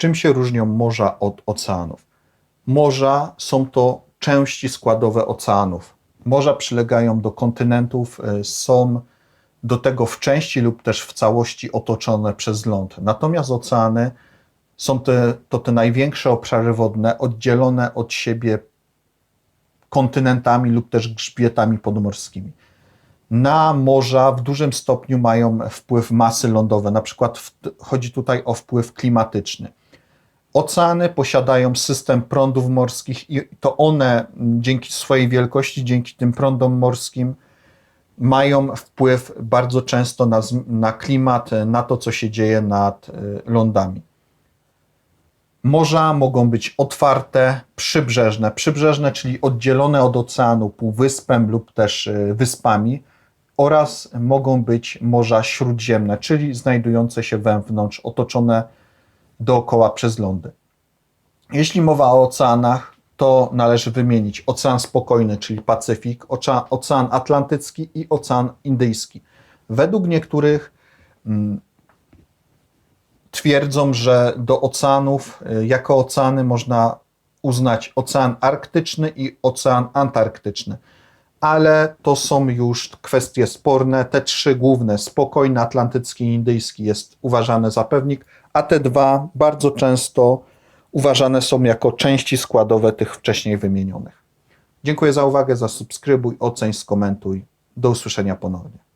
Czym się różnią morza od oceanów? Morza są to części składowe oceanów. Morza przylegają do kontynentów, y, są do tego w części lub też w całości otoczone przez ląd. Natomiast oceany są te, to te największe obszary wodne, oddzielone od siebie kontynentami lub też grzbietami podmorskimi. Na morza w dużym stopniu mają wpływ masy lądowe, na przykład w, chodzi tutaj o wpływ klimatyczny. Oceany posiadają system prądów morskich i to one dzięki swojej wielkości, dzięki tym prądom morskim mają wpływ bardzo często na, na klimat, na to, co się dzieje nad y, lądami. Morza mogą być otwarte, przybrzeżne. Przybrzeżne, czyli oddzielone od oceanu półwyspem lub też y, wyspami, oraz mogą być morza śródziemne, czyli znajdujące się wewnątrz, otoczone dookoła przez lądy. Jeśli mowa o oceanach, to należy wymienić Ocean Spokojny, czyli Pacyfik, Ocean, Atlantycki i Ocean Indyjski. Według niektórych mm, twierdzą, że do oceanów, y, jako oceany można uznać Ocean Arktyczny i Ocean Antarktyczny. Ale to są już kwestie sporne. Te trzy główne, spokojny, atlantycki i indyjski, jest uważane za pewnik, a te dwa bardzo często uważane są jako części składowe tych wcześniej wymienionych. Dziękuję za uwagę, zasubskrybuj, oceń, skomentuj. Do usłyszenia ponownie.